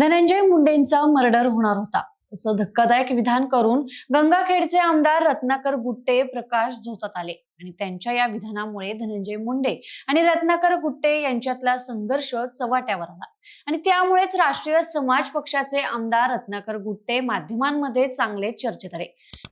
धनंजय मुंडेंचा मर्डर होणार होता. असं धक्कादायक विधान करून गंगाखेडचे आमदार रत्नाकर गुट्टे प्रकाश झोतात आले आणि त्यांच्या या विधानामुळे धनंजय मुंडे आणि रत्नाकर गुट्टे यांच्यातला संघर्ष चव्हाट्यावर आला. आणि त्यामुळेच राष्ट्रीय समाज पक्षाचे आमदार रत्नाकर गुट्टे माध्यमांमध्ये चांगले चर्चेत आले.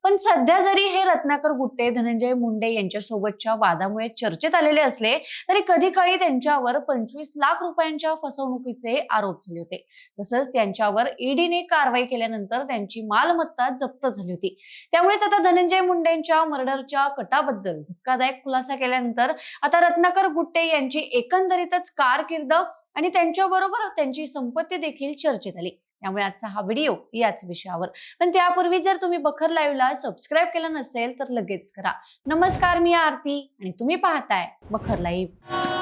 पण सध्या जरी हे रत्नाकर गुट्टे धनंजय मुंडे यांच्या सोबतच्या वादामुळे चर्चेत आलेले असले तरी कधी काळी त्यांच्यावर पंचवीस लाख रुपयांच्या फसवणुकीचे आरोप झाले होते. तसंच त्यांच्यावर ईडीने कारवाई केल्यानंतर त्यांची मालमत्ता जप्त झाली होती. त्यामुळेच आता धनंजय मुंडेंच्या मर्डरच्या कटाबद्दल धक्कादायक खुलासा केल्यानंतर आता रत्नाकर गुट्टे यांची एकंदरीतच कारकीर्द आणि त्यांच्याबरोबर त्यांची संपत्ती देखील चर्चेत आली. त्यामुळे आजचा हा व्हिडिओ याच विषयावर. पण त्यापूर्वी जर तुम्ही बखर लाईव्हला सबस्क्राईब केलं नसेल तर लगेच करा. नमस्कार मी आरती आणि तुम्ही पाहताय बखर लाईव्ह.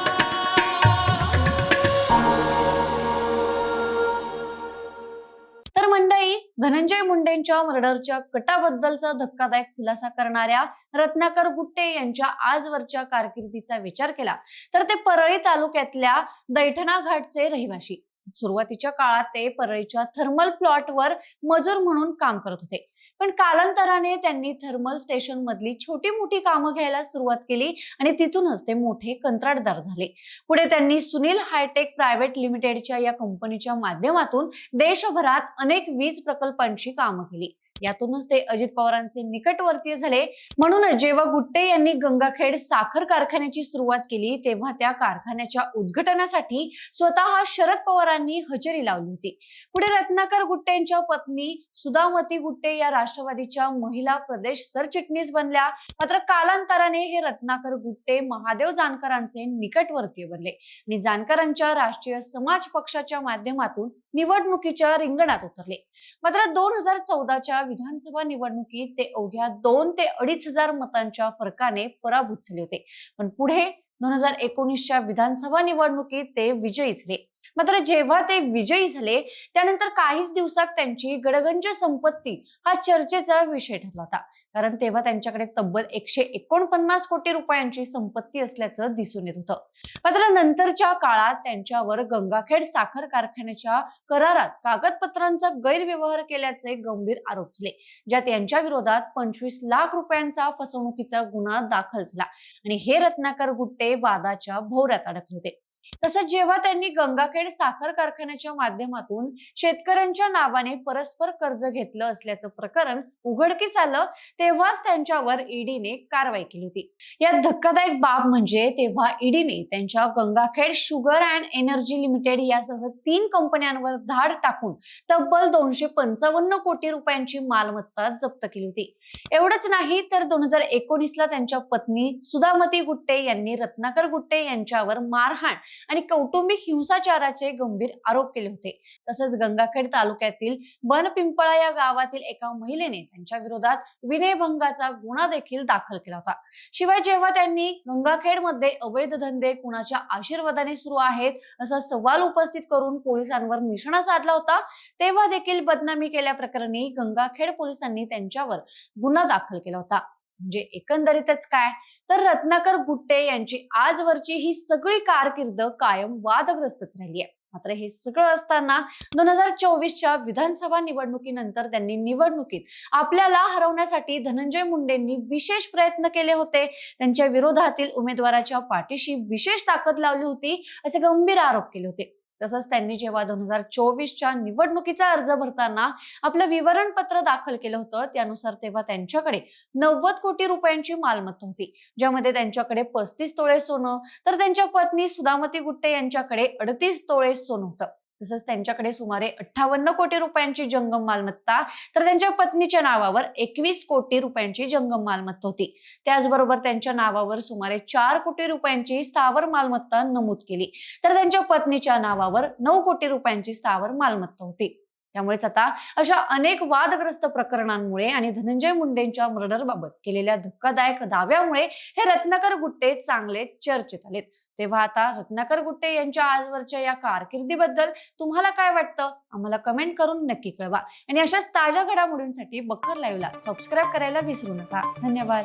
धनंजय मुंडेंच्या मर्डरच्या कटाबद्दलचा धक्कादायक खुलासा करणाऱ्या रत्नाकर गुट्टे यांच्या आजवरच्या कारकिर्दीचा विचार केला तर ते परळी तालुक्यातल्या दैठणा घाटचे रहिवाशी. सुरुवातीच्या काळात ते परळीच्या थर्मल प्लॉटवर मजूर म्हणून काम करत होते. पण कालांतराने त्यांनी थर्मल स्टेशन मधली छोटी मोठी कामं घ्यायला सुरुवात केली आणि तिथूनच ते मोठे कंत्राटदार झाले. पुढे त्यांनी सुनील हायटेक प्रायव्हेट लिमिटेडच्या या कंपनीच्या माध्यमातून देशभरात अनेक वीज प्रकल्पांची कामं केली. यातूनच ते अजित पवारांचे निकटवर्तीय झाले. म्हणूनच जेव्हा गुट्टे यांनी गंगाखेड साखर कारखान्याची सुरुवात केली तेव्हा त्या कारखान्याच्या उद्घाटनासाठी स्वतः शरद पवारांनी हजेरी लावली होती. पुढे रत्नाकर गुट्टे यांच्या पत्नी सुधामती गुट्टे या राष्ट्रवादीच्या महिला प्रदेश सरचिटणीस बनल्या. मात्र कालांतराने हे रत्नाकर गुट्टे महादेव जानकरांचे निकटवर्तीय बनले. आणि जानकरांच्या राष्ट्रीय समाज पक्षाच्या माध्यमातून निवडणुकीच्या रिंगणात उतरले. मात्र दोन हजार चौदाच्या विधानसभा निवडणुकीत ते अवघ्या दोन ते अडीच हजार मतांच्या फरकाने पराभूत झाले होते. पण पुढे दोन हजार एकोणीसच्या विधानसभा निवडणुकीत ते विजयी झाले. मात्र जेव्हा ते विजयी झाले त्यानंतर काहीच दिवसात त्यांची गडगंज संपत्ती हा चर्चेचा विषय ठरला होता. कारण तेव्हा त्यांच्याकडे तब्बल एकशे एकोणपन्नास कोटी रुपयांची संपत्ती असल्याचं दिसून येत होतं. मात्र नंतरच्या काळात त्यांच्यावर गंगाखेड साखर कारखान्याच्या करारात कागदपत्रांचा गैरव्यवहार केल्याचे गंभीर आरोप झाले ज्यात यांच्या विरोधात पंचवीस लाख रुपयांचा फसवणुकीचा गुन्हा दाखल झाला आणि हे रत्नाकर गुट्टे वादाच्या भोवऱ्यात अडकले होते. तसंच जेव्हा त्यांनी गंगाखेड साखर कारखान्याच्या माध्यमातून शेतकऱ्यांच्या नावाने परस्पर कर्ज घेतलं असल्याचं प्रकरण उघडकीस आलं तेव्हाच त्यांच्यावर ईडीने कारवाई केली होती. यात धक्कादायक बाब म्हणजे तेव्हा ईडीने त्यांच्या Gangakhed sugar and energy limited यासह तीन कंपन्यांवर धाड टाकून तब्बल दोनशे पंचावन्न कोटी रुपयांची मालमत्ता जप्त केली होती. एवढंच नाही तर दोन हजार एकोणीसला त्यांच्या पत्नी सुधामती गुट्टे यांनी रत्नाकर गुट्टे यांच्यावर मारहाण आणि कौटुंबिक हिंसाचाराचे गंभीर आरोप केले होते. तसंच गंगाखेड तालुक्यातील बनपिंपळा या गावातील एका महिलेने त्यांच्या विरोधात विनयभंगाचा गुन्हा देखील दाखल केला होता. शिवाय जेव्हा त्यांनी गंगाखेडमध्ये अवैध धंदे कुणाच्या आशीर्वादाने सुरू आहेत असा सवाल उपस्थित करून पोलिसांवर निशाणा साधला होता तेव्हा देखील बदनामी केल्याप्रकरणी गंगाखेड पोलिसांनी त्यांच्यावर गुन्हा दाखल केला होता. म्हणजे एकंदरीतच काय? तर रत्नाकर गुट्टे यांची आजवरची ही सगळी कारकीर्द कायम वादग्रस्तच राहिली आहे. मात्र हे सगळं असताना दोन हजार चोवीसच्या विधानसभा निवडणुकीनंतर त्यांनी निवडणुकीत आपल्याला हरवण्यासाठी धनंजय मुंडेंनी विशेष प्रयत्न केले होते. त्यांच्या विरोधातील उमेदवाराच्या पाठीशी विशेष ताकद लावली होती. असे गंभीर आरोप केले होते. तसंच त्यांनी जेव्हा दोन हजार चोवीसच्या निवडणुकीचा अर्ज भरताना आपलं विवरणपत्र दाखल केलं होतं त्यानुसार तेव्हा त्यांच्याकडे नव्वद कोटी रुपयांची मालमत्ता होती ज्यामध्ये त्यांच्याकडे पस्तीस तोळे सोनं तर त्यांच्या पत्नी सुधामती गुट्टे यांच्याकडे अडतीस तोळे सोनं होतं. तसंच त्यांच्याकडे सुमारे अठ्ठावन्न कोटी रुपयांची जंगम मालमत्ता तर त्यांच्या पत्नीच्या नावावर एकवीस कोटी रुपयांची जंगम मालमत्ता होती. त्याचबरोबर त्यांच्या नावावर सुमारे चार कोटी रुपयांची स्थावर मालमत्ता नमूद केली. तर त्यांच्या पत्नीच्या नावावर नऊ कोटी रुपयांची स्थावर मालमत्ता होती. त्यामुळेच आता अशा अनेक वादग्रस्त प्रकरणांमुळे आणि धनंजय मुंडेंच्या मर्डरबाबत केलेल्या धक्कादायक दाव्यामुळे हे रत्नाकर गुट्टे चांगले चर्चेत आलेत. तेव्हा आता रत्नाकर गुट्टे यांच्या आजवरच्या या कारकिर्दीबद्दल तुम्हाला काय वाटतं? आम्हाला कमेंट करून नक्की कळवा. आणि अशाच ताज्या घडामोडींसाठी बखर लाईव्हला सबस्क्राईब करायला विसरू नका. धन्यवाद.